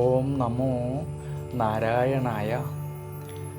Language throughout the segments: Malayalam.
ഓം നമോ നാരായണായ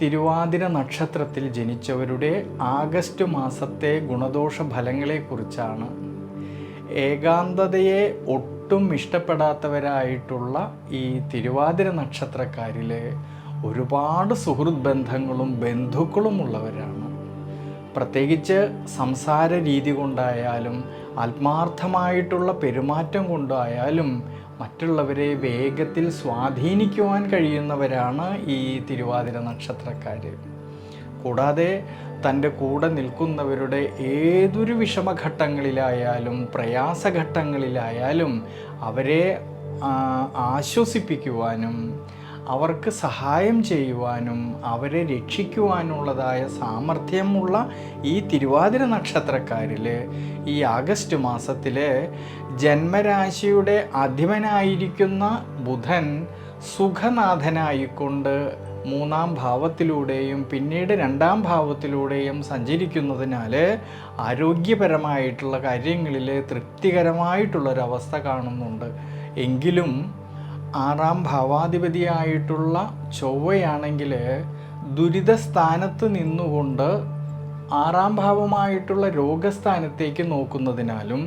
തിരുവാതിര നക്ഷത്രത്തിൽ ജനിച്ചവരുടെ ആഗസ്റ്റ് മാസത്തെ ഗുണദോഷ ഫലങ്ങളെക്കുറിച്ചാണ്. ഏകാന്തതയെ ഒട്ടും ഇഷ്ടപ്പെടാത്തവരായിട്ടുള്ള ഈ തിരുവാതിര നക്ഷത്രക്കാരിൽ ഒരുപാട് സുഹൃത് ബന്ധങ്ങളും ബന്ധുക്കളും ഉള്ളവരാണ് പ്രത്യേകിച്ച് സംസാര രീതി കൊണ്ടായാലും ആത്മാർത്ഥമായിട്ടുള്ള പെരുമാറ്റം കൊണ്ടായാലും മറ്റുള്ളവരെ വേഗത്തിൽ സ്വാധീനിക്കുവാൻ കഴിയുന്നവരാണ് ഈ തിരുവാതിര നക്ഷത്രക്കാർ കൂടാതെ തന്റെ കൂടെ നിൽക്കുന്നവരുടെ ഏതൊരു വിഷമഘട്ടങ്ങളിലായാലും പ്രയാസഘട്ടങ്ങളിലായാലും അവരെ ആശ്വസിപ്പിക്കുവാനും അവർക്ക് സഹായം ചെയ്യുവാനും അവരെ രക്ഷിക്കുവാനുള്ളതായ സാമർഥ്യമുള്ള ഈ തിരുവാതിര നക്ഷത്രക്കാരിൽ ഈ ആഗസ്റ്റ് മാസത്തിൽ ജന്മരാശിയുടെ അധിപനായിരിക്കുന്ന ബുധൻ സുഖനാഥനായിക്കൊണ്ട് മൂന്നാം ഭാവത്തിലൂടെയും പിന്നീട് രണ്ടാം ഭാവത്തിലൂടെയും സഞ്ചരിക്കുന്നതിനാൽ ആരോഗ്യപരമായിട്ടുള്ള കാര്യങ്ങളിൽ തൃപ്തികരമായിട്ടുള്ളൊരവസ്ഥ കാണുന്നുണ്ട്. എങ്കിലും ആറാം ഭാവാധിപതിയായിട്ടുള്ള ചൊവ്വയാണെങ്കിൽ ദുരിതസ്ഥാനത്ത് നിന്നുകൊണ്ട് ആറാം ഭാവമായിട്ടുള്ള രോഗസ്ഥാനത്തേക്ക് നോക്കുന്നതിനാലും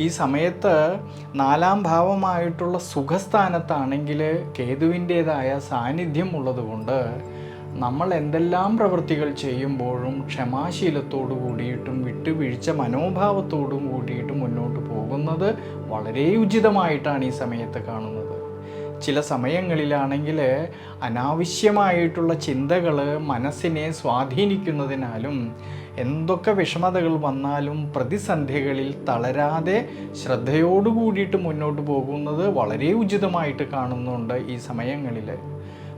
ഈ സമയത്ത് നാലാം ഭാവമായിട്ടുള്ള സുഖസ്ഥാനത്താണെങ്കിൽ കേതുവിന്റേതായ സാന്നിധ്യം ഉള്ളതുകൊണ്ട് നമ്മൾ എന്തെല്ലാം പ്രവൃത്തികൾ ചെയ്യുമ്പോഴും ക്ഷമാശീലത്തോടു കൂടിയിട്ടും വിട്ടുവീഴ്ച മനോഭാവത്തോടും കൂടിയിട്ടും മുന്നോട്ട് പോകുന്നത് വളരെ ഉചിതമായിട്ടാണ് ഈ സമയത്ത് കാണുന്നത്. ചില സമയങ്ങളിലാണെങ്കിൽ അനാവശ്യമായിട്ടുള്ള ചിന്തകൾ മനസ്സിനെ സ്വാധീനിക്കുന്നതിനാലും എന്തൊക്കെ വിഷമതകൾ വന്നാലും പ്രതിസന്ധികളിൽ തളരാതെ ശ്രദ്ധയോടു കൂടിയിട്ട് മുന്നോട്ട് പോകുന്നത് വളരെ ഉചിതമായിട്ട് കാണുന്നുണ്ട് ഈ സമയങ്ങളിൽ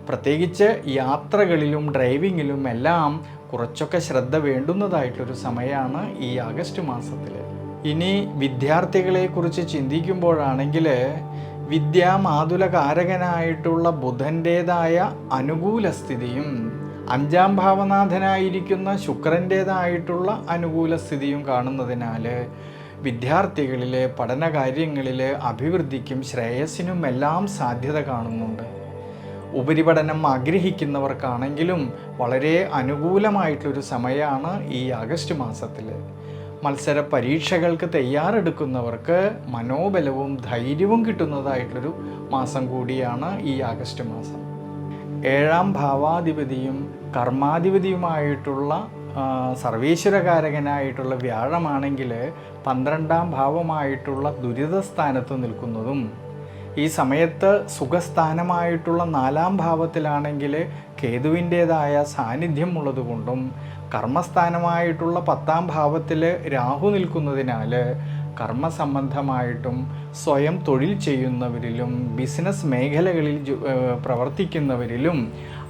പ്രത്യേകിച്ച് യാത്രകളിലും ഡ്രൈവിങ്ങിലും എല്ലാം കുറച്ചൊക്കെ ശ്രദ്ധ വേണ്ടുന്നതായിട്ടൊരു സമയമാണ് ഈ ആഗസ്റ്റ് മാസത്തിൽ ഇനി വിദ്യാർത്ഥികളെക്കുറിച്ച് ചിന്തിക്കുമ്പോഴാണെങ്കിൽ വിദ്യാമാതുലകാരകനായിട്ടുള്ള ബുധന്റേതായ അനുകൂല സ്ഥിതിയും അഞ്ചാം ഭാവനാഥനായിരിക്കുന്ന ശുക്രന്റേതായിട്ടുള്ള അനുകൂല സ്ഥിതിയും കാണുന്നതിനാൽ വിദ്യാർത്ഥികളിലെ പഠനകാര്യങ്ങളിൽ അഭിവൃദ്ധിക്കും ശ്രേയസ്സിനും എല്ലാം സാധ്യത കാണുന്നുണ്ട്. ഉപരിപഠനം ആഗ്രഹിക്കുന്നവർക്കാണെങ്കിലും വളരെ അനുകൂലമായിട്ടൊരു സമയമാണ് ഈ ആഗസ്റ്റ് മാസത്തിൽ മത്സര പരീക്ഷകൾക്ക് തയ്യാറെടുക്കുന്നവർക്ക് മനോബലവും ധൈര്യവും കിട്ടുന്നതായിട്ടൊരു മാസം കൂടിയാണ് ഈ ആഗസ്റ്റ് മാസം. ഏഴാം ഭാവാധിപതിയും കർമാധിപതിയുമായിട്ടുള്ള സർവീശ്വരകാരകനായിട്ടുള്ള വ്യാഴമാണെങ്കിൽ പന്ത്രണ്ടാം ഭാവമായിട്ടുള്ള ദുരിതസ്ഥാനത്ത് നിൽക്കുന്നതും ഈ സമയത്ത് സുഖസ്ഥാനമായിട്ടുള്ള നാലാം ഭാവത്തിലാണെങ്കിൽ കേതുവിന്റേതായ സാന്നിധ്യം ഉള്ളതുകൊണ്ടും കർമ്മസ്ഥാനമായിട്ടുള്ള പത്താം ഭാവത്തിൽ രാഹു നിൽക്കുന്നതിനാൽ കർമ്മസംബന്ധമായിട്ടും സ്വയം തൊഴിൽ ചെയ്യുന്നവരിലും ബിസിനസ് മേഖലകളിൽ പ്രവർത്തിക്കുന്നവരിലും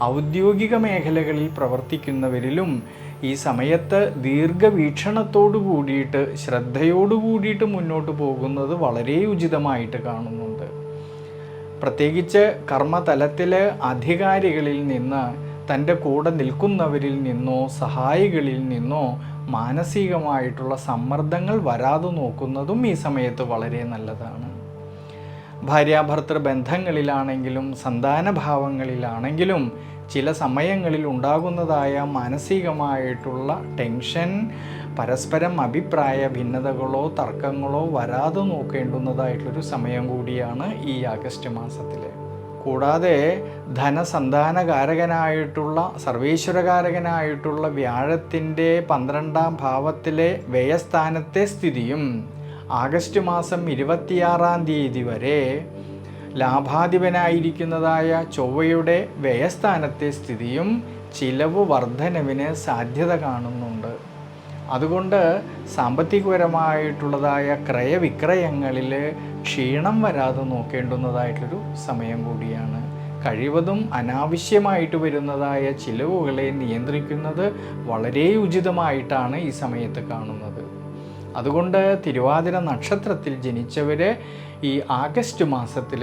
ഔദ്യോഗിക മേഖലകളിൽ പ്രവർത്തിക്കുന്നവരിലും ഈ സമയത്ത് ദീർഘവീക്ഷണത്തോടു കൂടിയിട്ട് ശ്രദ്ധയോടു കൂടിയിട്ട് മുന്നോട്ട് പോകുന്നത് വളരെ ഉചിതമായിട്ട് കാണുന്നുണ്ട്. പ്രത്യേകിച്ച് കർമ്മതലത്തിലെ അധികാരികളിൽ നിന്ന് തന്റെ കൂടെ നിൽക്കുന്നവരിൽ നിന്നോ സഹായികളിൽ നിന്നോ മാനസികമായിട്ടുള്ള സമ്മർദ്ദങ്ങൾ വരാതെ നോക്കുന്നതും ഈ സമയത്ത് വളരെ നല്ലതാണ്. ഭാര്യാഭർത്തൃ ബന്ധങ്ങളിലാണെങ്കിലും സന്താനഭാവങ്ങളിലാണെങ്കിലും ചില സമയങ്ങളിൽ ഉണ്ടാകുന്നതായ മാനസികമായിട്ടുള്ള ടെൻഷൻ പരസ്പരം അഭിപ്രായ ഭിന്നതകളോ തർക്കങ്ങളോ വരാതെ നോക്കേണ്ടുന്നതായിട്ടൊരു സമയം കൂടിയാണ് ഈ ആഗസ്റ്റ് മാസത്തിൽ കൂടാതെ ധനസന്താനകാരകനായിട്ടുള്ള സർവീശ്വരകാരകനായിട്ടുള്ള വ്യാഴത്തിന്റെ പന്ത്രണ്ടാം ഭാവത്തിലെ വ്യയസ്ഥാനത്തെ സ്ഥിതിയും ആഗസ്റ്റ് മാസം ഇരുപത്തിയാറാം തീയതി വരെ ലാഭാധിപനായിരിക്കുന്നതായ ചൊവ്വയുടെ വ്യയസ്ഥാനത്തെ സ്ഥിതിയും ചിലവ് വർധനവിന് സാധ്യത കാണുന്നുണ്ട്. അതുകൊണ്ട് സാമ്പത്തികപരമായിട്ടുള്ളതായ ക്രയവിക്രയങ്ങളിൽ ക്ഷീണം വരാതെ നോക്കേണ്ടുന്നതായിട്ടൊരു സമയം കൂടിയാണ്. കഴിവതും അനാവശ്യമായിട്ട് വരുന്നതായ ചിലവുകളെ നിയന്ത്രിക്കുന്നത് വളരെ ഉചിതമായിട്ടാണ് ഈ സമയത്ത് കാണുന്നത്. അതുകൊണ്ട് തിരുവാതിര നക്ഷത്രത്തിൽ ജനിച്ചവർ ഈ ആഗസ്റ്റ് മാസത്തിൽ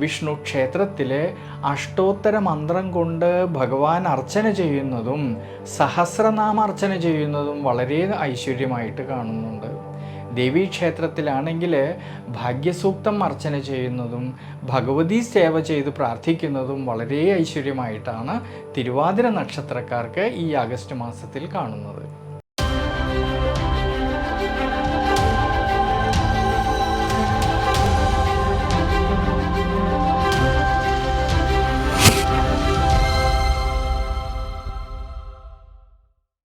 വിഷ്ണു ക്ഷേത്രത്തിൽ അഷ്ടോത്തര മന്ത്രം കൊണ്ട് ഭഗവാൻ അർച്ചന ചെയ്യുന്നതും സഹസ്രനാമ അർച്ചന ചെയ്യുന്നതും വളരെ ഐശ്വര്യമായിട്ട് കാണുന്നുണ്ട്. ദേവീക്ഷേത്രത്തിലാണെങ്കിൽ ഭാഗ്യസൂക്തം അർച്ചന ചെയ്യുന്നതും ഭഗവതി സേവ ചെയ്ത് പ്രാർത്ഥിക്കുന്നതും വളരെ ഐശ്വര്യമായിട്ടാണ് തിരുവാതിര നക്ഷത്രക്കാർക്ക് ഈ ആഗസ്റ്റ് മാസത്തിൽ കാണുന്നത്.